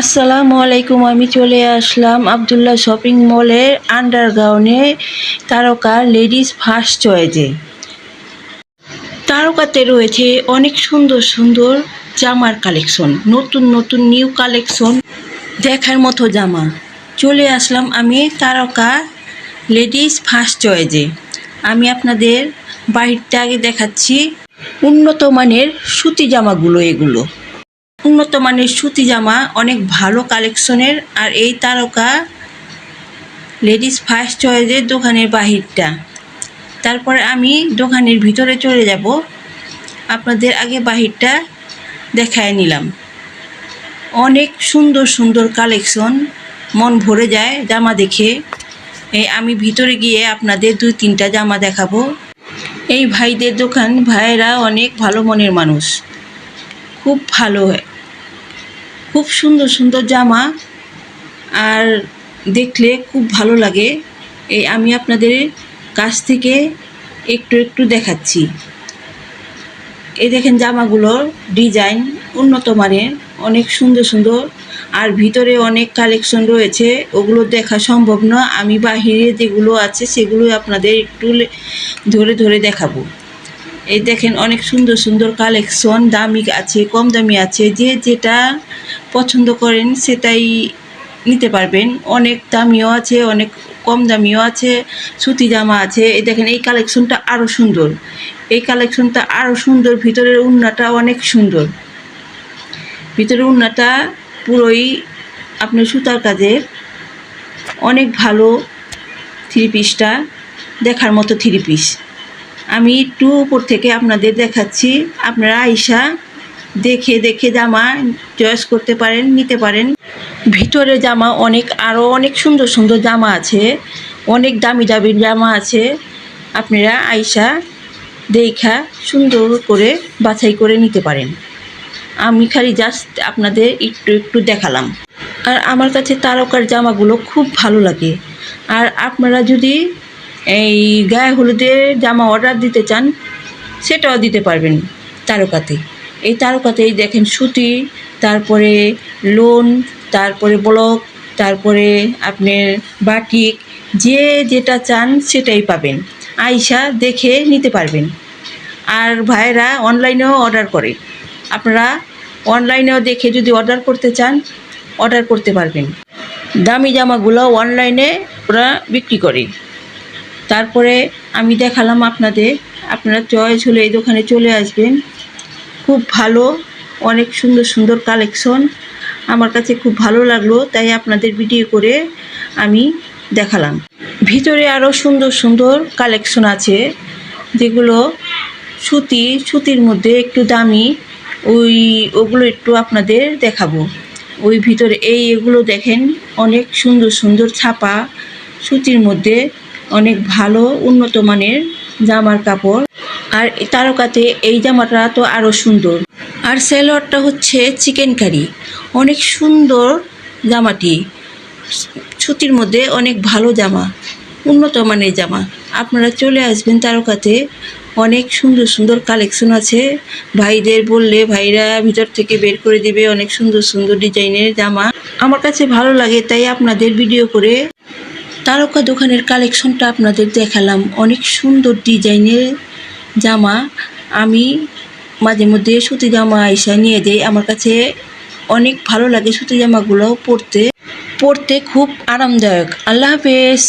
আসসালামু আলাইকুম আমি চলে আসলাম আবদুল্লাহ শপিং মলের আন্ডারগ্রাউন্ডে তারকা লেডিস ফার্স্ট চয়েজে। তারকাতে রয়েছে অনেক সুন্দর সুন্দর জামার কালেকশন, নতুন নতুন নিউ কালেকশন, দেখার মতো জামা। চলে আসলাম আমি তারকা লেডিস ফার্স্ট চয়েজে। আমি আপনাদের বাড়িতে আগে দেখাচ্ছি, উন্নত মানের সুতি জামাগুলো এগুলো। উন্নত মানের সুতি জামা, অনেক ভালো কালেকশনের, আর এই তারকা লেডিস ফার্স্ট চয়েসের দোকানের বাহিরটা। তারপরে আমি দোকানের ভিতরে চলে যাব। আপনাদের আগে বাহিরটা দেখায় নিলাম। অনেক সুন্দর সুন্দর কালেকশন, মন ভরে যায় জামা দেখে। এই আমি ভিতরে গিয়ে আপনাদের দুই তিনটা জামা দেখাবো। এই ভাইদের দোকান ভাইয়েরা অনেক ভালো মনের মানুষ। খুব ভালো হয়। খুব সুন্দর সুন্দর জামা আর দেখলে খুব ভালো লাগে। এই আমি আপনাদের কাছ থেকে একটু একটু দেখাচ্ছি। এই দেখেন জামাগুলোর ডিজাইন উন্নত মানের, অনেক সুন্দর সুন্দর আর ভিতরে অনেক কালেকশন রয়েছে। ওগুলো দেখা সম্ভব না। আমি বাহিরে যেগুলো আছে সেগুলো আপনাদের একটু ধরে ধরে দেখাবো। এই দেখেন অনেক সুন্দর সুন্দর কালেকশন। দামি আছে, কম দামি আছে। যে যেটা পছন্দ করেন, সেটাই নিতে পারবেন। অনেক দামিও আছে, অনেক কম দামিও আছে, সুতি জামা আছে। এই দেখেন, এই কালেকশনটা আরও সুন্দর। এই কালেকশনটা আরও সুন্দর, ভিতরের উন্নাটা অনেক সুন্দর। ভিতরের উন্নাটা পুরোই আপনার সুতার কাজের। অনেক ভালো থ্রি পিসটা, দেখার মতো থ্রি পিস। আমি একটু উপর থেকে আপনাদের দেখাচ্ছি। আপনারা আইসা দেখে দেখে জামা চয়েস করতে পারেন, নিতে পারেন। ভিতরে জামা অনেক আরও অনেক সুন্দর সুন্দর জামা আছে। অনেক দামি দামি জামা আছে। আপনারা আইসা দেখা সুন্দর করে বাছাই করে নিতে পারেন। আমি খালি জাস্ট আপনাদের একটু একটু দেখালাম। আর আমার কাছে তারকার জামাগুলো খুব ভালো লাগে। আর আপনারা যদি এই গায়ে হলুদের জামা অর্ডার দিতে চান, সেটাও দিতে পারবেন তারকাতে। এই তারকাতেই দেখেন সুতি, তারপরে লোন, তারপরে ব্লক, তারপরে আপনার বাটিক, যে যেটা চান সেটাই পাবেন। আইসা দেখে নিতে পারবেন। আর ভাইয়েরা অনলাইনেও অর্ডার করে। আপনারা অনলাইনেও দেখে যদি অর্ডার করতে চান, অর্ডার করতে পারবেন। দামি জামাগুলো অনলাইনে ওরা বিক্রি করে। তারপরে আমি দেখালাম আপনাদের, আপনারা চয়েস হলে এই দোকানে চলে আসবেন। খুব ভালো, অনেক সুন্দর সুন্দর কালেকশন আমার কাছে খুব ভালো লাগল, তাই আপনাদের ভিডিও করে আমি দেখালাম। ভিতরে আরও সুন্দর সুন্দর কালেকশন আছে, যেগুলো সুতি, সুতির মধ্যে একটু দামি, ওই, ওগুলো একটু আপনাদের দেখাবো। ওই ভিতরে এই এগুলো দেখেন, অনেক সুন্দর সুন্দর ছাপা, সুতির মধ্যে অনেক ভালো, উন্নত মানের জামার কাপড়। আর তারকাতে এই জামাটা তো আরও সুন্দর। আর সেলোয়ারটা হচ্ছে চিকেন কারি। অনেক সুন্দর জামাটি। সুতির মধ্যে অনেক ভালো জামা, উন্নত মানের জামা। আপনারা চলে আসবেন তারকাতে। অনেক সুন্দর সুন্দর কালেকশন আছে। ভাইদের বললে ভাইরা ভিতর থেকে বের করে দিবে অনেক সুন্দর সুন্দর ডিজাইনের জামা। আমার কাছে ভালো লাগে, তাই আপনাদের ভিডিও করে তারকা দোকানের কালেকশনটা আপনাদের দেখালাম। অনেক সুন্দর ডিজাইনের জামা আমি মাঝে মধ্যে সুতি জামা আইসা নিয়ে যাই। আমার কাছে অনেক ভালো লাগে সুতি জামাগুলো পরতে। পরতে খুব আরামদায়ক। আল্লাহ হাফেজ।